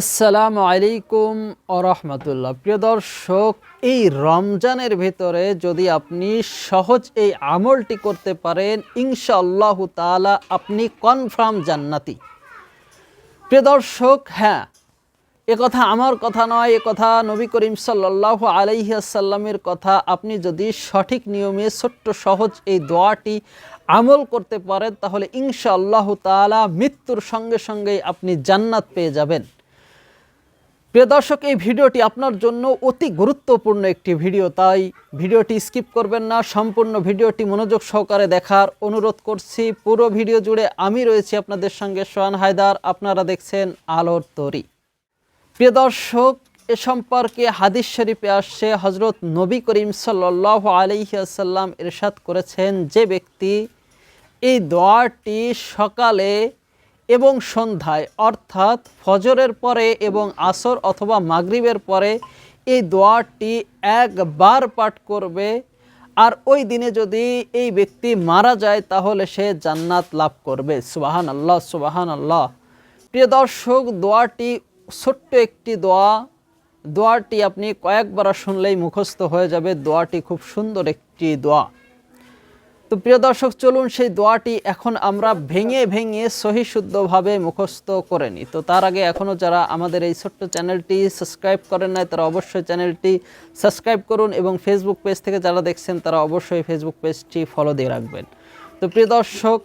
আসসালামু আলাইকুম আরহামতুল্লাহ প্রিয় দর্শক, এই রমজানের ভেতরে যদি আপনি সহজ এই আমলটি করতে পারেন, ইনশাআল্লাহ তাআলা আপনি কনফার্ম জান্নাতি। প্রিয় দর্শক হ্যাঁ এ কথা আমার কথা নয়, এ কথা নবী করিম সাল্লাহ আলাইহাসাল্লামের কথা। আপনি যদি সঠিক নিয়মে ছোট্ট সহজ এই দোয়াটি আমল করতে পারেন, তাহলে ইনশাআল্লাহ তাআলা মৃত্যুর সঙ্গে সঙ্গেই আপনি জান্নাত পেয়ে যাবেন। প্রিয় দর্শক, এই ভিডিওটি আপনার জন্য অতি গুরুত্বপূর্ণ একটি ভিডিও, তাই ভিডিওটি স্কিপ করবেন না। সম্পূর্ণ ভিডিওটি মনোযোগ সহকারে দেখার অনুরোধ করছি। পুরো ভিডিও জুড়ে আমি রয়েছি আপনাদের সঙ্গে সোহান হায়দার। আপনারা দেখছেন আলোর তরি। প্রিয় দর্শক, এ সম্পর্কে হাদিস শরীফে আসছে হজরত নবী করিম সাল্লাহ আলহিয়াসাল্লাম ইরশাদ করেছেন, যে ব্যক্তি এই দোয়াটি সকালে এবং সন্ধ্যায়, অর্থাৎ ফজরের পরে এবং আসর অথবা মাগরিবের পরে এই দোয়াটি একবার পাঠ করবে। আর ওই দিনে যদি এই ব্যক্তি মারা যায়, তাহলে সে জান্নাত লাভ করবে। সুবাহান আল্লাহ সুবাহান আল্লাহ প্রিয় দর্শক, দোয়াটি ছোট্ট একটি দোয়া। দোয়াটি আপনি কয়েকবার শুনলেই মুখস্থ হয়ে যাবে। দোয়াটি খুব সুন্দর একটি দোয়া। তো প্রিয় দর্শক, চলুন সেই দোয়াটি এখন আমরা ভেঙে ভেঙে সহি শুদ্ধভাবে মুখস্থ করে নিই। তো তার আগে এখনও যারা আমাদের এই ছোট্ট চ্যানেলটি সাবস্ক্রাইব করেন নাই, তারা অবশ্যই চ্যানেলটি সাবস্ক্রাইব করুন এবং ফেসবুক পেজ থেকে যারা দেখছেন, তারা অবশ্যই ফেসবুক পেজটি ফলো দিয়ে রাখবেন। তো প্রিয় দর্শক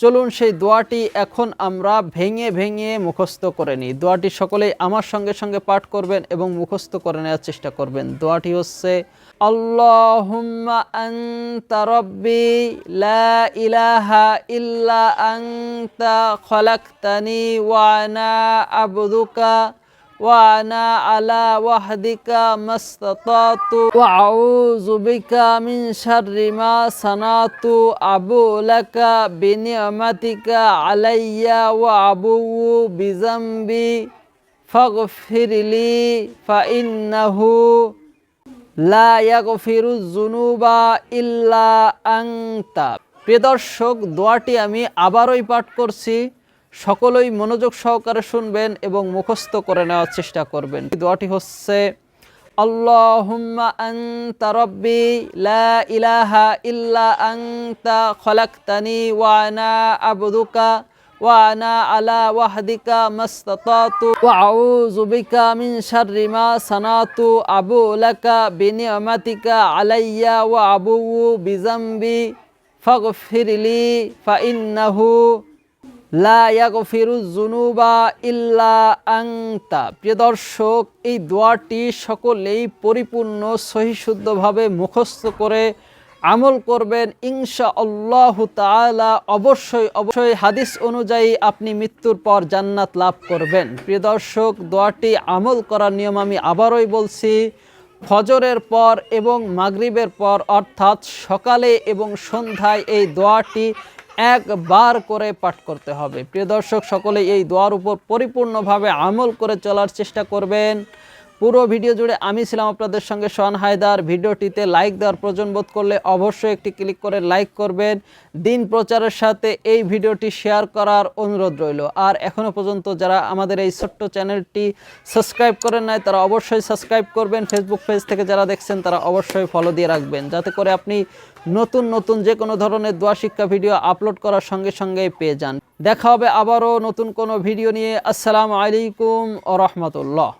চলুন সেই দোয়াটি এখন আমরা ভেঙে ভেঙে মুখস্থ করে নিই। দোয়াটি সকলেই আমার সঙ্গে সঙ্গে পাঠ করবেন এবং মুখস্থ করে নেওয়ার চেষ্টা করবেন। দোয়াটি হচ্ছে রব্বি লা ইলাহা ইল্লা খলাকতানি আবদুকা وأنا على وحدك ما استطعت وأعوذ بك من شر ما صنعت أبو لك بنعمتك علي وأبو بذنبي فاغفر لي فإنه লা ইয়াগফিরু জুনুবা ইল্লা আংতা প্রিয় দর্শক দোয়াটি আমি আবারই পাঠ করছি সকলেই মনোযোগ সহকারে শুনবেন এবং মুখস্থ করে নেওয়ার চেষ্টা করবেন। দোয়াটি হচ্ছে লা ইলাহা ইল্লা খলাকতানি ওয়া আবদুকা ওয়া আলা সানাতু আবু লাকা বিনিয়ামাতিকা আলাইয়া ওয়া আবু বিজামবি ফাগফিরলি ফা ইল্লা আংতা প্রিয় দর্শক, এই দোয়াটি সকলেই পরিপূর্ণ, সহিশুদ্ধভাবে মুখস্থ করে আমল করবেন। ইনশা আল্লাহ তালা অবশ্যই অবশ্যই হাদিস অনুযায়ী আপনি মৃত্যুর পর জান্নাত লাভ করবেন। প্রিয় দর্শক, দোয়াটি আমল করার নিয়ম আমি আবারই বলছি, ফজরের পর এবং মাগরিবের পর, অর্থাৎ সকালে এবং সন্ধ্যায় এই দোয়াটি একবার করে পাঠ করতে হবে। প্রিয় দর্শক, সকলে এই দোয়ার উপর পরিপূর্ণভাবে আমল করে চলার চেষ্টা করবেন। পুরো ভিডিও জুড়ে আমি ছিলাম আপনাদের সঙ্গে সোহান হায়দার। ভিডিওটিতে লাইক দেওয়ার প্রয়োজন বোধ করলে অবশ্যই একটি ক্লিক করে লাইক করবেন। দিন প্রচারের সাথে এই ভিডিওটি শেয়ার করার অনুরোধ রইল। আর এখনও পর্যন্ত যারা আমাদের এই ছোট্ট চ্যানেলটি সাবস্ক্রাইব করেন নাই, তারা অবশ্যই সাবস্ক্রাইব করবেন। ফেসবুক পেজ থেকে যারা দেখছেন, তারা অবশ্যই ফলো দিয়ে রাখবেন। যাতে করে আপনি নতুন নতুন যে কোনো ধরনের দোয়া শিক্ষা ভিডিও আপলোড করার সঙ্গে সঙ্গেই পেয়ে যান। দেখা হবে আবারও নতুন কোনো ভিডিও নিয়ে। আসসালামু আলাইকুম রহমতুল্লাহ।